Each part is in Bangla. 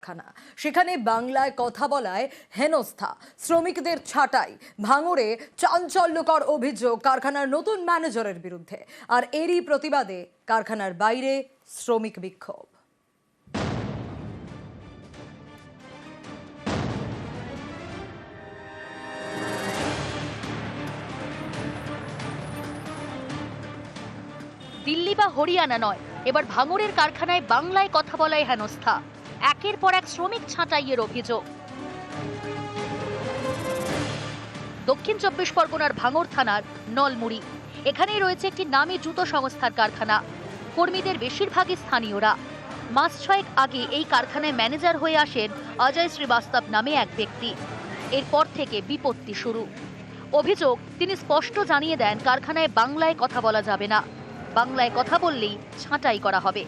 কারখানা সেখানে বাংলায় কথা বলায় হেনস্থা, শ্রমিকদের ছাঁটাই, ভাঙড়ে চাঞ্চল্যকর অভিযোগ কারখানার নতুন ম্যানেজারের বিরুদ্ধে। আর এরই প্রতিবাদে কারখানার বাইরে শ্রমিক বিক্ষোভ। দিল্লি বা হরিয়ানা নয়, এবার ভাঙড়ের কারখানায় বাংলায় কথা বলায় হেনস্থা। একের পর এক শ্রমিক ছাঁটাইয়ের অভিযোগ। দক্ষিণ চব্বিশ পরগনার ভাঙড় থানার নলমুড়ি। এখানেই রয়েছে একটি নামী জুতো সংস্থার কারখানা। কর্মীদের বেশিরভাগই স্থানীয়রা। মাস ছয়েক আগে এই কারখানায় ম্যানেজার হয়ে আসেন অজয় শ্রীবাস্তব নামে এক ব্যক্তি। এরপর থেকে বিপত্তি শুরু। অভিযোগ, তিনি স্পষ্ট জানিয়ে দেন, কারখানায় বাংলায় কথা বলা যাবে না। বাংলায় কথা বললেই ছাঁটাই করা হবে।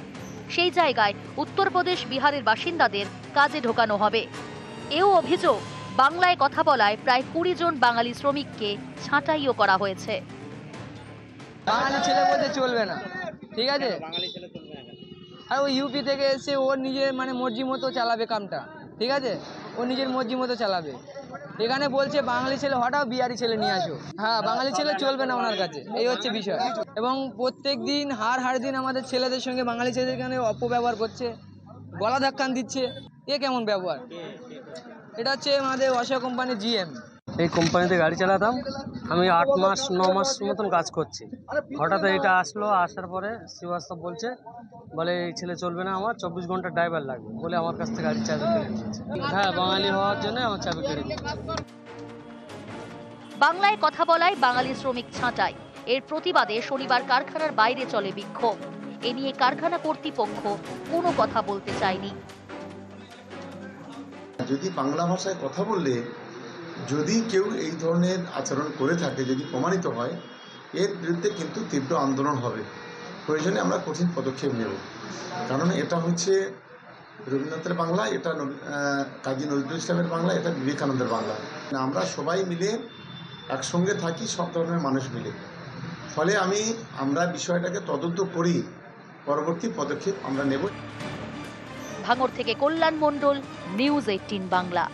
সেই জায়গায় উত্তরপ্রদেশ বিহারের বাসিন্দাদের কাজে ঢোকানো হবে। এও অভিযোগ বাংলায় কথা বলায় প্রায় কুড়ি জন বাঙালি শ্রমিককে ছাঁটাইও করা হয়েছে। বাঙালি ছেলে বলতে চলবে না। ঠিক আছে? আর ও ইউপি থেকে এসে ওর নিজের মানে মর্জি মতো চালাবে কামটা। ঠিক আছে? ও নিজের মর্জি মতো চালাবে। এখানে বলছে বাঙালি ছেলে, হঠাৎ বিহারি ছেলে নিয়ে আসো। হ্যাঁ বাঙালি ছেলে চলবে না ওনার কাছে। এই হচ্ছে বিষয়। এবং প্রত্যেক দিন, হার হার দিন আমাদের ছেলেদের সঙ্গে বাঙালি ছেলেদের এখানে অপব্যবহার করছে, গলা ধাক্কান দিচ্ছে। এ কেমন ব্যবহার? এটা হচ্ছে আমাদের অশোক কোম্পানির জিএম এই কোম্পানিতে গাড়ি চালাতাম। আমি আট মাস ন মাস মতন কাজ করছি। হঠাৎ এটা আসলো আসার পরে শ্রীবাস্তব বলছে বলে এই ছেলে চলবে না আমার চব্বিশ ঘণ্টা ড্রাইভার লাগবে। বলে আমার কাছ থেকে গাড়ির চাবি কেড়ে নিয়েছে। হ্যাঁ বাঙালি হওয়ার জন্য আমার চাবি কেড়ে নিয়েছে। বাংলায় কথা বলায় বাঙালি শ্রমিক ছাঁটাই। এর প্রতিবাদে শনিবার কারখানার বাইরে চলে বিক্ষোভ। এ নিয়ে কারখানা কর্তৃপক্ষ কোনো কথা বলতে চায়নি। যদি বাংলা ভাষায় কথা বললে যদি কেউ এই ধরনের আচরণ করে থাকে, যদি প্রমাণিত হয়, এর বিরুদ্ধে কিন্তু তীব্র আন্দোলন হবে। প্রয়োজনে আমরা কঠিন পদক্ষেপ নেব। কারণ এটা হচ্ছে রবীন্দ্রনাথের বাংলা, এটা কাজী নজরুল ইসলামের বাংলা, এটা বিবেকানন্দের বাংলা। আমরা সবাই মিলে একসঙ্গে থাকি, সব ধরনের মানুষ মিলে। ফলে আমি, আমরা বিষয়টাকে তদন্ত করি, পরবর্তী পদক্ষেপ আমরা নেব। ভাঙড় থেকে কল্যাণ মণ্ডল, নিউজ এইটিন বাংলা।